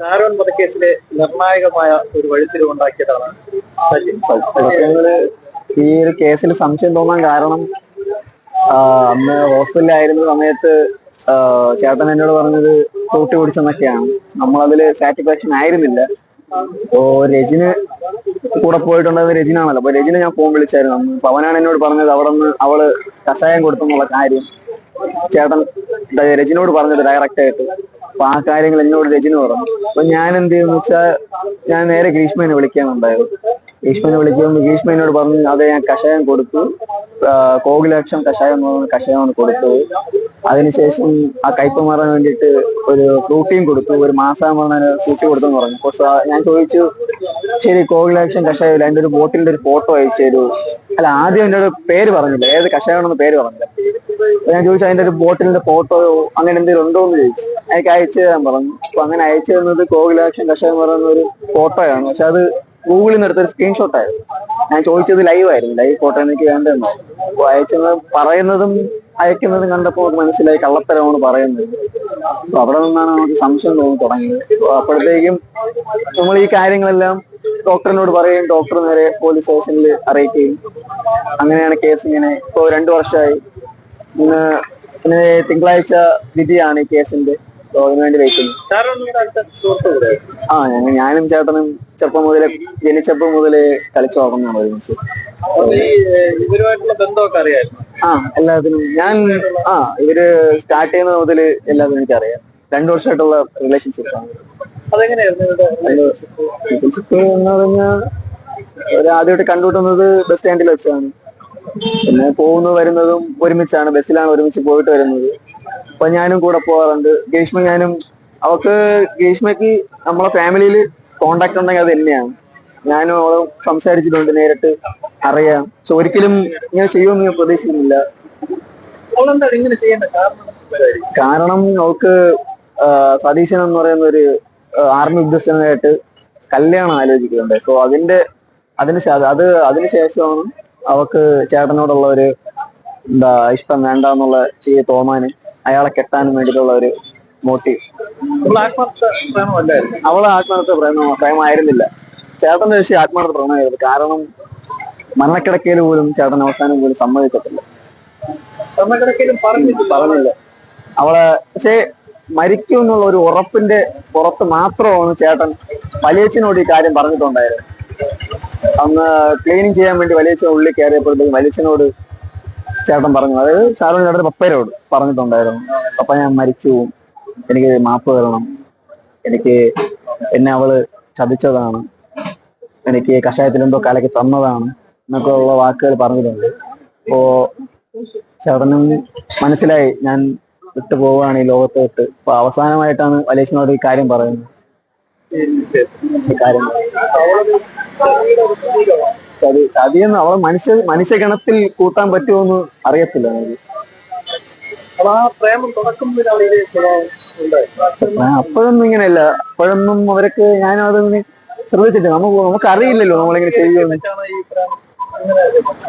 ഷാരോൺ വധക്കേസിലെ നിർണായകമായ ഒരു വഴിത്തിരിവുണ്ടാക്കിയതാണ് ഉണ്ടാക്കിയതാണ് ഈ ഒരു കേസിൽ സംശയം തോന്നാൻ കാരണം അന്ന് ഹോസ്പിറ്റലിലായിരുന്ന സമയത്ത് ചേട്ടൻ എന്നോട് പറഞ്ഞത് കൂട്ടി പിടിച്ചെന്നൊക്കെയാണ്. നമ്മളതിൽ സാറ്റിസ്ഫാക്ഷൻ ആയിരുന്നില്ല. അപ്പോ രജിന് കൂടെ പോയിട്ടുള്ളത് രജിനാണല്ലോ. അപ്പൊ രജിനെ ഞാൻ ഫോൺ വിളിച്ചായിരുന്നു. അന്ന് അപ്പൊ അവനാണ് എന്നോട് പറഞ്ഞത് അവിടെ നിന്ന് അവൾ കഷായം കൊടുത്തെന്നുള്ള കാര്യം. ചേട്ടൻ രജിനോട് പറഞ്ഞത് ഡയറക്റ്റ് ആയിട്ട്. അപ്പൊ ആ കാര്യങ്ങൾ എന്നോട് രജിന് പറഞ്ഞു. അപ്പൊ ഞാൻ എന്ത് ചെയ്യുന്ന വെച്ചാൽ ഞാൻ നേരെ ഗ്രീഷ്മനെ വിളിക്കാനുണ്ടായിരുന്നു ഗ്രീഷ്മനെ വിളിക്കുമ്പോൾ ഗ്രീഷ്മ എന്നോട് പറഞ്ഞു അതെ ഞാൻ കഷായം കൊടുത്തു. കോകിലക്ഷം കഷായം എന്ന് പറഞ്ഞ കഷായമാണ് കൊടുത്തത്. അതിനുശേഷം ആ കയ്പ് മാറാൻ വേണ്ടിയിട്ട് ഒരു പ്രോട്ടീൻ കൊടുത്തു ഒരു മാസം പറഞ്ഞ കൂട്ടി കൊടുത്തെന്ന് പറഞ്ഞു. അപ്പോൾ ഞാൻ ചോദിച്ചു ശരി കോകിലക്ഷം കഷായം അതിന്റെ ഒരു ബോട്ടിലിന്റെ ഒരു ഫോട്ടോ അയച്ചു അല്ല ആദ്യം എന്റെ ഒരു പേര് പറഞ്ഞില്ല? ഏത് കഷായമാണെന്ന് പേര് പറഞ്ഞില്ല? ഞാൻ ചോദിച്ചു അതിന്റെ ഒരു ബോട്ടിലിന്റെ ഫോട്ടോയോ അങ്ങനെ എന്തെങ്കിലും ഉണ്ടോ എന്ന് ചോദിച്ചു. എനിക്ക് അയച്ചു തരാൻ പറഞ്ഞു. അപ്പൊ അങ്ങനെ അയച്ചു തന്നത് കോകിലാക്ഷൻ കഷായം പറയുന്ന ഒരു ഫോട്ടോയാണ് പക്ഷെ അത് ഗൂഗിളിൽ നിന്ന് എടുത്തൊരു സ്ക്രീൻഷോട്ട് ആയിരുന്നു. ഞാൻ ചോദിച്ചത് ലൈവ് ആയിരുന്നു. ലൈവ് ഫോട്ടോ എനിക്ക് വേണ്ടെന്ന്. അയച്ചത് പറയുന്നതും അയക്കുന്നതും കണ്ടപ്പോൾ മനസ്സിലായി കള്ളത്തരമാണ് പറയുന്നത്. സോ അവിടെ നിന്നാണ് നമുക്ക് സംശയം തോന്നി തുടങ്ങിയത്. അപ്പൊ അപ്പോഴത്തേക്കും നമ്മൾ ഈ കാര്യങ്ങളെല്ലാം ഡോക്ടറിനോട് പറയും. ഡോക്ടർ നേരെ പോലീസ് സ്റ്റേഷനിൽ അറിയിക്കുകയും അങ്ങനെയാണ് കേസ് ഇങ്ങനെ ഇപ്പോൾ രണ്ടു വർഷമായി. ഇന്ന് തിങ്കളാഴ്ച വിധിയാണ് ഈ കേസിന്റെ വെയിറ്റ് ചെയ്യുന്നു അടുത്ത ആ ഞങ്ങൾ ഞാനും ചേട്ടനും ചെറുപ്പം മുതലേ ജനിച്ചപ്പോൾ മുതലേ കളിച്ചു വളർന്നാണ് ഒരുമിച്ച്. ആ എല്ലാത്തിനും. ഞാൻ ആ ഇവർ സ്റ്റാർട്ട് ചെയ്യുന്ന മുതൽ എല്ലാത്തിനും എനിക്കറിയാം. രണ്ടു വർഷമായിട്ടുള്ള റിലേഷൻഷിപ്പ് ആണ്. റിലേഷൻഷിപ്പ് എന്ന് പറഞ്ഞാൽ ആദ്യമായിട്ട് കണ്ടുമുട്ടുന്നത് ബസ് സ്റ്റാൻഡിൽ വെച്ചാണ്. പിന്നെ പോകുന്നു വരുന്നതും ഒരുമിച്ചാണ്. ബസ്സിലാണ് ഒരുമിച്ച് പോയിട്ട് വരുന്നത്. അപ്പൊ ഞാനും കൂടെ പോകാറുണ്ട് ഗ്രീഷ്മ ഞാനും അവക്ക് ഗ്രീഷ്മയ്ക്ക് നമ്മളെ ഫാമിലിയിൽ കോണ്ടാക്ട് ഉണ്ടെങ്കിൽ അത് തന്നെയാണ്. ഞാനും അവളെ സംസാരിച്ചിട്ടുണ്ട് നേരിട്ട് അറിയാം. പക്ഷെ ഒരിക്കലും ഇങ്ങനെ ചെയ്യുമെന്ന് ഞാൻ പ്രതീക്ഷിക്കുന്നില്ല. കാരണം അവൾക്ക് സതീശൻ എന്ന് പറയുന്ന ഒരു ആർമി ഉദ്യോഗസ്ഥനായിട്ട് കല്യാണം ആലോചിക്കുന്നുണ്ട്. സോ അതിന്റെ അതിന് അത് അതിന് ശേഷമാണ് അവക്ക് ചേട്ടനോടുള്ള ഒരു എന്താ ഇഷ്ടം വേണ്ട എന്നുള്ള ഈ തോന്നാന് അയാളെ കെട്ടാനും വേണ്ടിയിട്ടുള്ള ഒരു മോട്ടീവ് അവൾ ആത്മഹത്യ ആത്മാർത്ഥ പ്രേമ പ്രേമമായിരുന്നില്ല ചേട്ടന്റെ വിഷയം ആത്മാർത്ഥ പ്രേമമായിരുന്നു. കാരണം മരണക്കിടക്കയിൽ പോലും ചേട്ടൻ അവസാനം പോലും സമ്മതിച്ചിട്ടില്ല. പറഞ്ഞിട്ടില്ല. പറഞ്ഞില്ല. അവളെ പക്ഷേ മരിക്കും എന്നുള്ള ഒരു ഉറപ്പിന്റെ പുറത്ത് മാത്രമാണ് ചേട്ടൻ വലിയച്ചിനോട് ഈ കാര്യം പറഞ്ഞിട്ടുണ്ടായിരുന്നു അന്ന് ക്ലീനിങ് ചെയ്യാൻ വേണ്ടി വലിയച്ഛൻ ഉള്ളിൽ കയറിയപ്പോഴത്തേക്കും വലിയച്ഛനോട് ചേട്ടൻ പറഞ്ഞു. അതായത് സാറിന് ചേട്ടൻ പപ്പയോട് പറഞ്ഞിട്ടുണ്ടായിരുന്നു. പപ്പ ഞാൻ മരിച്ചു പോവും. എനിക്ക് മാപ്പ് തരണം. എനിക്ക് എന്നെ അവൾ ചതിച്ചതാണ്. എനിക്ക് കഷായത്തിൽ എന്തോ കലക്കി തന്നതാണ് എന്നൊക്കെ ഉള്ള വാക്കുകൾ പറഞ്ഞിട്ടുണ്ട്. അപ്പോ ചേട്ടനും മനസ്സിലായി ഞാൻ വിട്ടു പോവുകയാണ് ഈ ലോകത്തോട്ട്. അപ്പൊ അവസാനമായിട്ടാണ് വലേശനോട് ഈ കാര്യം പറയുന്നത്. ഈ കാര്യം. ചതി ചതിയെന്ന് അവളെ മനുഷ്യ മനുഷ്യഗണത്തിൽ കൂട്ടാൻ പറ്റുമോന്ന് അറിയത്തില്ല ആ പ്രേമം തുടക്കം അപ്പോഴൊന്നും ഇങ്ങനെയല്ല. അപ്പോഴൊന്നും അവരൊക്കെ ഞാൻ അതൊന്നും ശ്രദ്ധിച്ചിട്ടില്ല. നമുക്ക് നമുക്ക് അറിയില്ലല്ലോ നമ്മളിങ്ങനെ ചെയ്യുമെന്ന്.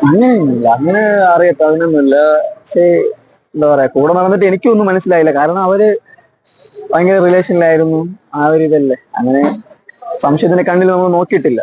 അങ്ങനെയൊന്നുമില്ല. അങ്ങനെ അറിയത്ത അതിനൊന്നുമില്ല പക്ഷേ എന്താ പറയാ കൂടെ നടന്നിട്ട് എനിക്കൊന്നും മനസ്സിലായില്ല. കാരണം അവർ ഭയങ്കര റിലേഷനിലായിരുന്നു ആ ഒരു ഇതല്ലേ. അങ്ങനെ സംശയത്തിന്റെ കണ്ണിൽ നമ്മൾ നോക്കിയിട്ടില്ല.